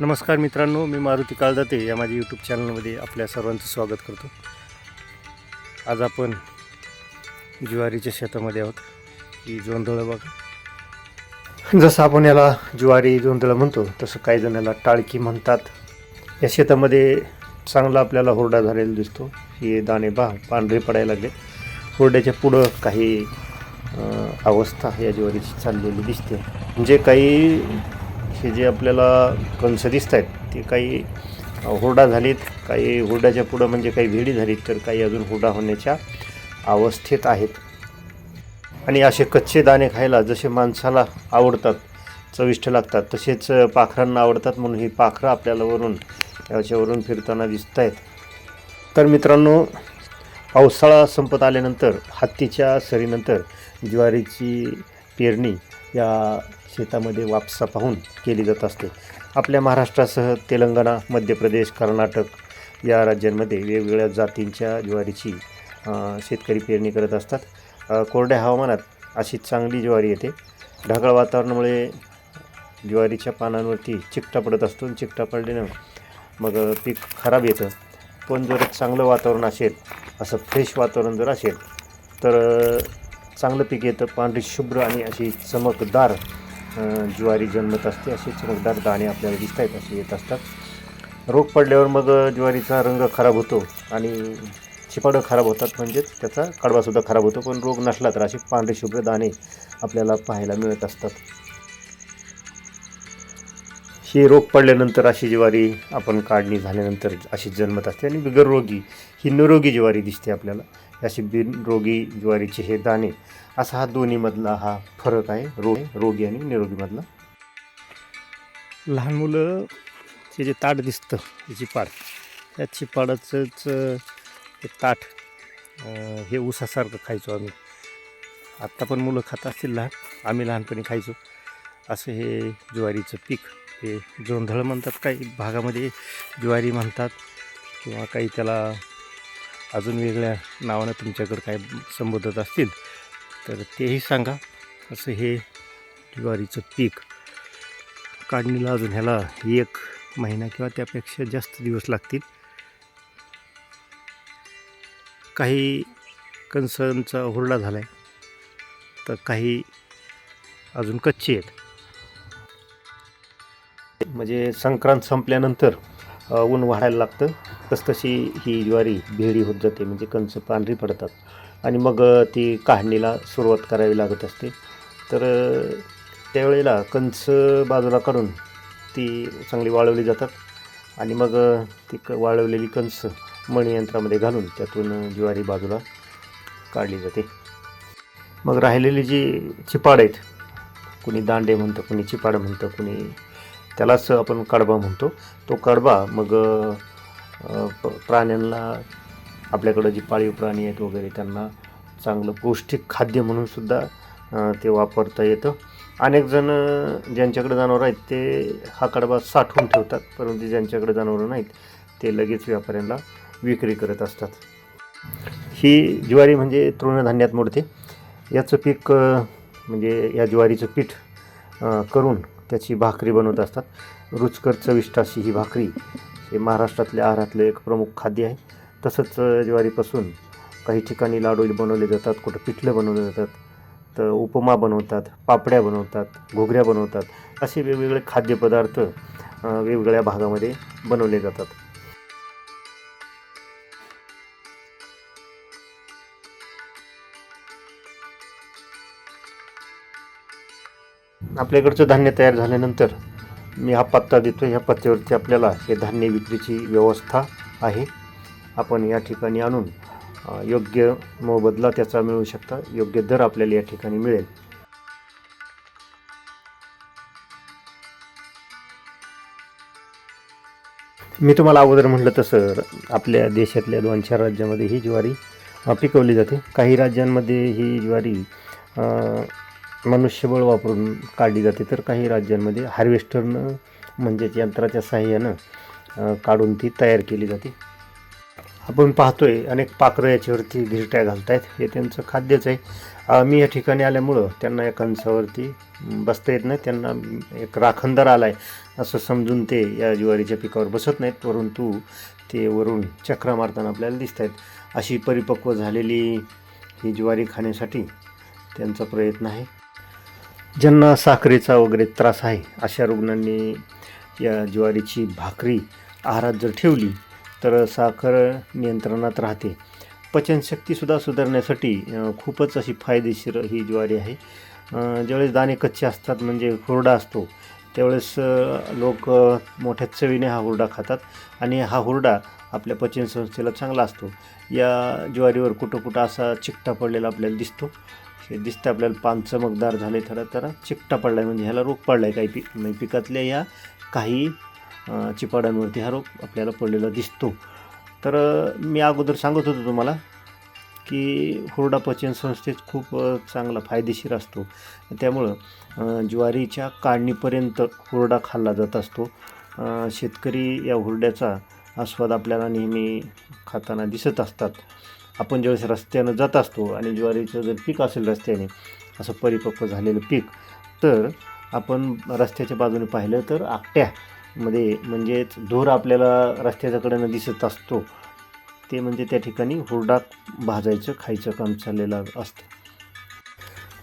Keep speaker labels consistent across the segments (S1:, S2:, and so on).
S1: नमस्कार मित्रांनो मी मारुती काळदाते या माझ्या यूट्यूब चॅनलमध्ये आपल्या सर्वांचं स्वागत करतो. आज आपण ज्वारीच्या शेतामध्ये आहोत. ही जोंधळं बघा. जसं आपण याला ज्वारी जोंधळं म्हणतो तसं काही जण याला टाळकी म्हणतात. या शेतामध्ये चांगला आपल्याला हुरडा झालेला दिसतो. हे दाणे बा पांढरे पडायला लागले. हुरड्याच्या पुढं काही अवस्था या ज्वारीची चाललेली दिसते. म्हणजे काही हे जे आपल्याला कंस दिसत आहेत ते काही हुरडा झालीत काही हुरड्याच्या पुढं म्हणजे काही भेडी झालीत तर काही अजून हुरडा होण्याच्या अवस्थेत आहेत. आणि असे कच्चे दाणे खायला जसे माणसाला आवडतात चविष्ट लागतात तसेच पाखरांना आवडतात म्हणून ही पाखरं आपल्याला वरून याच्यावरून फिरताना दिसत आहेत तर मित्रांनो पावसाळा संपत आल्यानंतर हत्तीच्या सरीनंतर ज्वारीची पेरणी या शेतामध्ये वापसा पाहून केली जात असते. आपल्या महाराष्ट्रासह तेलंगणा मध्य प्रदेश कर्नाटक या राज्यांमध्ये वेगवेगळ्या जातींच्या ज्वारीची शेतकरी पेरणी करत असतात. कोरड्या हवामानात अशी चांगली ज्वारी येते. ढगाळ वातावरणामुळे ज्वारीच्या पानांवरती चिकटा पडत असतो आणि चिकटा पडल्यानं मग पीक खराब येतं. पण जर चांगलं वातावरण असेल असं फ्रेश वातावरण जर असेल तर चांगलं पीक येतं. पांढरी शुभ्र आणि अशी चमकदार ज्वारी जन्मत असते. असे चमकदार दाणे आपल्याला दिसत आहेत असे येत असतात. रोग पडल्यावर मग ज्वारीचा रंग खराब होतो आणि चिपाडं खराब होतात. म्हणजेच त्याचा कडवासुद्धा खराब होतो. पण रोग नसला तर असे पांढरे शुभ्र दाणे आपल्याला पाहायला मिळत असतात. ही रोग पडल्यानंतर अशी ज्वारी आपण काढणी झाल्यानंतर अशी जन्मत असते. आणि बिगररोगी ही निरोगी ज्वारी दिसते आपल्याला. अशी बिनरोगी ज्वारीचे हे दाणे असा हा दोन्हीमधला हा फरक आहे रोग रोगी आणि निरोगीमधला. लहान मुलंचे जे ताट दिसतं चिपाड त्या चिपाडाचंच हे ताट हे ऊसासारखं खायचो आम्ही. आत्ता पण मुलं खात असतील लहान आम्ही लहानपणी खायचो. असं हे ज्वारीचं पीक हे जोंधळ म्हणतात काही भागामध्ये ज्वारी म्हणतात किंवा काही त्याला अजून वेगळ्या नावानं तुमच्याकडं काय संबोधत असतील तर तेही सांगा. असं हे ज्वारीचं पीक काढणीला अजून ह्याला एक महिना किंवा त्यापेक्षा जास्त दिवस लागतील. काही कणसांचा हुरडा झाला आहे तर काही अजून कच्चे आहेत. म्हणजे संक्रांत संपल्यानंतर ऊन वाढायला लागतं. तसतशी ही ज्वारी भिडी होत जाते म्हणजे कंच पांढरी पडतात. आणि मग ती काढणीला सुरुवात करावी लागत असते. तर त्यावेळेला कंच बाजूला काढून ती चांगली वाळवली जातात. आणि मग ती क वाळवलेली कंच मणीयंत्रामध्ये घालून त्यातून ज्वारी बाजूला काढली जाते. मग राहिलेली जी चिपाड आहेत कुणी दांडे म्हणतं कुणी चिपाड म्हणतं कुणी त्यालाच आपण कडबा म्हणतो. तो कडबा मग प्राण्यांना आपल्याकडं जी पाळीव प्राणी आहेत वगैरे त्यांना चांगलं पौष्टिक खाद्य म्हणून सुद्धा ते वापरता येतं. अनेक जण ज्यांच्याकडे जनावरं आहेत ते हा कडबा साठवून ठेवतात परंतु ज्यांच्याकडे जनावरं नाहीत ते लगेच व्यापाऱ्यांना विक्री करत असतात. ही ज्वारी म्हणजे तृणधान्यात मोडते. याचं पीक म्हणजे या ज्वारीचं पीठ करून त्याची भाकरी बनवत असतात. रुचकर चविष्ट अशी ही भाकरी हे महाराष्ट्रातल्या आहारातलं एक प्रमुख खाद्य आहे. तसंच ज्वारीपासून काही ठिकाणी लाडू बनवले जातात कुठं पिठलं बनवले जातात तर उपमा बनवतात पापड्या बनवतात घोगऱ्या बनवतात असे वेगवेगळे खाद्यपदार्थ वेगवेगळ्या भागामध्ये बनवले जातात. आपल्याकडचं धान्य तयार झाल्यानंतर मी हा पत्ता देतो ह्या पत्त्यावरती आपल्याला हे धान्य विक्रीची व्यवस्था आहे. आपण या ठिकाणी आणून योग्य मोबदला त्याचा मिळू शकता योग्य दर आपल्याला या ठिकाणी मिळेल. मी तुम्हाला अगोदर म्हटलं तसं आपल्या देशातल्या दोन चार राज्यामध्ये ही ज्वारी पिकवली जाते. काही राज्यांमध्ये ही ज्वारी मनुष्यबळ वापरून काढली जाते तर काही राज्यांमध्ये हार्वेस्टरनं म्हणजेच यंत्राच्या साहाय्यानं काढून ती तयार केली जाते. आपण पाहतोय अनेक पाखरं याच्यावरती घिरट्या आहेत हे त्यांचं खाद्यच आहे. मी या ठिकाणी आल्यामुळं त्यांना या कंसावरती बसता येत नाही. त्यांना एक राखणदार आहे असं समजून ते या ज्वारीच्या पिकावर बसत नाहीत परंतु ते वरून चक्रा मारताना आपल्याला दिसत आहेत अशी परिपक्व झालेली ही ज्वारी खाण्यासाठी त्यांचा प्रयत्न आहे. ज्यांना साखरेचा वगैरे त्रास आहे अशा रुग्णांनी या ज्वारीची भाकरी आहारात जर ठेवली तर साखर नियंत्रणात राहते. पचनशक्तीसुद्धा सुधारण्यासाठी खूपच अशी फायदेशीर ही ज्वारी आहे. ज्यावेळेस दाणे कच्चे असतात म्हणजे हुरडा असतो त्यावेळेस लोक मोठ्या चवीने हा हुरडा खातात आणि हा हुरडा आपल्या पचनसंस्थेला चांगला असतो. या ज्वारीवर कुठं कुठं असा चिकटा पडलेला आपल्याला दिसतो. हे दिसतं आपल्याला पान चमकदार झाले तर तर चिकटा पडला आहे म्हणजे ह्याला रोग पडला आहे काही पी म्हणजे पिकातल्या या काही चिपाड्यांवरती हा रोग आपल्याला पडलेला दिसतो. तर मी अगोदर सांगत होतो तुम्हाला की हुरडा पचन संस्थेत खूप चांगला फायदेशीर असतो. त्यामुळं ज्वारीच्या काढणीपर्यंत हुरडा खाल्ला जात असतो. शेतकरी या हुरड्याचा आस्वाद आपल्याला नेहमी खाताना दिसत असतात. आपण ज्यावेळेस रस्त्यानं जात असतो आणि ज्वारीचं जर पीक असेल रस्त्याने असं परिपक्व झालेलं पीक तर आपण रस्त्याच्या बाजूने पाहिलं तर आकट्यामध्ये म्हणजेच धूर आपल्याला रस्त्याच्याकडनं दिसत असतो. ते म्हणजे त्या ठिकाणी हुरडा भाजायचं खायचं काम चाललेलं असतं.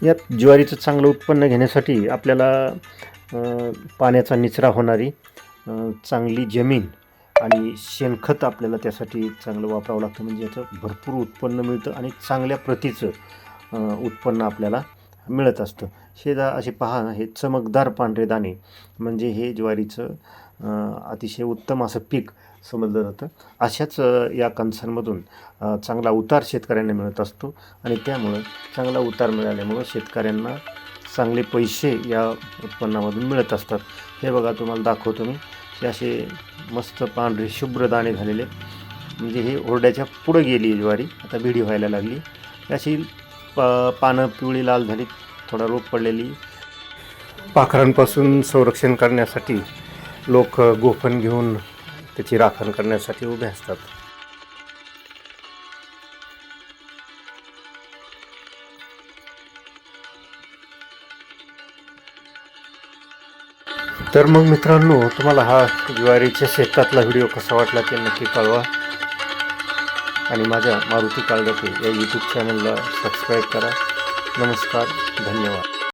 S1: यात ज्वारीचं चांगलं उत्पन्न घेण्यासाठी आपल्याला पाण्याचा निचरा होणारी चांगली जमीन आणि शेणखत आपल्याला त्यासाठी चांगलं वापरावं लागतं. म्हणजे याचं भरपूर उत्पन्न मिळतं आणि चांगल्या प्रतीचं उत्पन्न आपल्याला मिळत असतं. हे दा असे पहा हे चमकदार पांढरे दाणे म्हणजे हे ज्वारीचं अतिशय उत्तम असं पीक समजलं जातं. अशाच या कणसांमधून चांगला उतार शेतकऱ्यांना मिळत असतो आणि त्यामुळं चांगला उतार मिळाल्यामुळं शेतकऱ्यांना चांगले पैसे या उत्पन्नामधून मिळत असतात. हे बघा तुम्हाला दाखवतो मी. हे असे मस्त पांढरे शुभ्र दाणे झालेले. म्हणजे हे ओरड्याच्या पुढं गेली ज्वारी. आता भिडी व्हायला लागली. अशी प पानं पिवळी लाल झाली थोडा रोग पडलेली. पाखरांपासून संरक्षण करण्यासाठी लोक गोफण घेऊन त्याची राखण करण्यासाठी उभे असतात. तर मग मित्रांनो तुम्हाला हा ज्वारीच्या शेतातला व्हिडिओ कसा वाटला ते नक्की कळवा. आणि माझ्या मारुती काळगते या यूट्यूब चॅनलला सबस्क्राईब करा. नमस्कार धन्यवाद.